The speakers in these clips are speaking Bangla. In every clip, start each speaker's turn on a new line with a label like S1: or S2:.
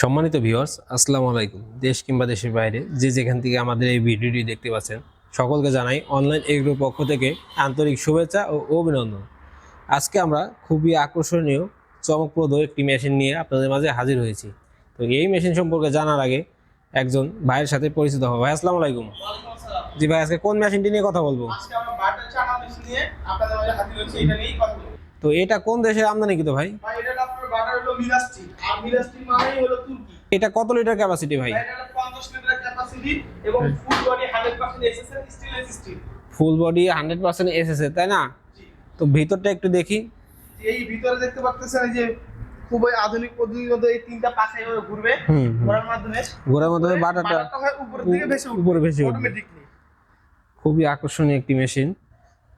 S1: সম্মানিত ভিউয়ার্স আসসালামু আলাইকুম। দেশ কিংবা দেশের বাইরে যে যেখান থেকে আমাদের এই ভিডিওটি দেখতে পাচ্ছেন সকলকে জানাই অনলাইন এগ্রোর পক্ষ থেকে আন্তরিক শুভেচ্ছা ও অভিনন্দন। আজকে আমরা খুবই আকর্ষণীয় চমকপ্রদ একটি মেশিন নিয়ে আপনাদের মাঝে হাজির হয়েছি। তো এই মেশিন সম্পর্কে জানার আগে একজন ভাইয়ের সাথে পরিচিত হব। ভাই আসসালামু আলাইকুম। জি ভাই আজকে কোন মেশিনটি নিয়ে কথা বলব? তো এটা কোন দেশের আমদানি কিন্তু ভাই?
S2: আর মানেই হলো তুর্কি।
S1: এটা কত লিটার ক্যাপাসিটি ভাই?
S2: এটা 50 লিটার ক্যাপাসিটি এবং full body 100% SSL stainless steel
S1: full body hundred percent এসেছে তাই না? তো ভিতরটা একটু দেখি।
S2: এই ভিতরে দেখতে পাচ্ছেন এই যে খুবই আধুনিক পদ্ধতির মধ্যে এই তিনটা পাখা এইভাবে ঘুরবে। ঘোরার মাধ্যমে।
S1: ঘোরার মাধ্যমে বাটারটা
S2: উপরের দিকে ভেসে উঠবে।
S1: উপরে ভেসে উঠবে।
S2: অটোমেটিকলি
S1: খুবই আকর্ষণীয় একটি মেশিন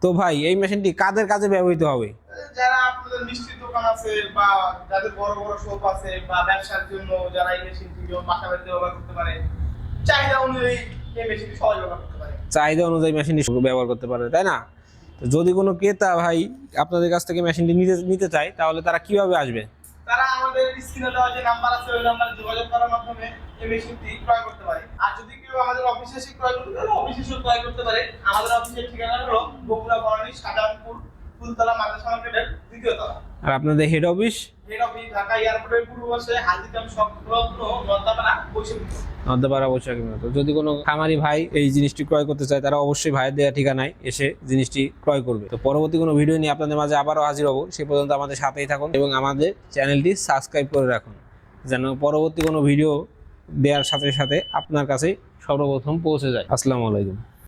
S1: তো ভাই এই মেশিনটি কাদের কাজে ব্যবহৃত হবে?
S2: যারা আপনাদের মিষ্টির দোকান আছে বা যাদের বড় বড় শপ আছে বা ব্যবসার জন্য যারা এই মেশিনটি বাসা বাড়িতে ব্যবহার করতে পারে চাহিদা অনুযায়ী এই মেশিনটি সহজ ব্যবহার করতে পারে।
S1: চাহিদা অনুযায়ী মেশিনটি ব্যবহার করতে পারে তাই না? তো যদি কোনো ক্রেতা ভাই আপনাদের কাছ থেকে মেশিনটি নিতে নিতে চায় তাহলে তারা কীভাবে আসবে?
S2: তারা আমাদের স্ক্রিনে দেওয়া যে নাম্বার আছে ওই নাম্বারে যোগাযোগ করার মাধ্যমে এই মেশিনটি ক্রয় করতে পারে। কেউ আমাদের অফিসে এসে ক্রয় করতে পারে অফিসে এসে ক্রয় করতে পারে। আমাদের অফিসের ঠিকানা হলো বগুড়া বনানী শাহজাহানপুর ফুলতলা মাদ্রাসা মার্কেটের দ্বিতীয় তলা।
S1: আর আপনাদের head office
S2: head office Dhaka এয়ারপোর্টের পূর্ব পাশে হাজিগ্রাম সংলগ্ন বৈশাখী
S1: নর্দাপাড়া বৈশাখী তো যদি কোনো খামারি ভাই এই জিনিসটি ক্রয় করতে চায় তারা অবশ্যই ভাইয়ের দেওয়া ঠিকানায় এসে জিনিসটি ক্রয় করবে। তো পরবর্তী কোনো ভিডিও নিয়ে আপনাদের মাঝে আবারও হাজির হব। সে পর্যন্ত আমাদের সাথেই থাকুন এবং আমাদের চ্যানেলটি সাবস্ক্রাইব করে রাখুন। যেন পরবর্তী কোনো ভিডিও দেওয়ার সাথে সাথে আপনার কাছে সর্বপ্রথম পৌঁছে যায়। আসসালামু আলাইকুম।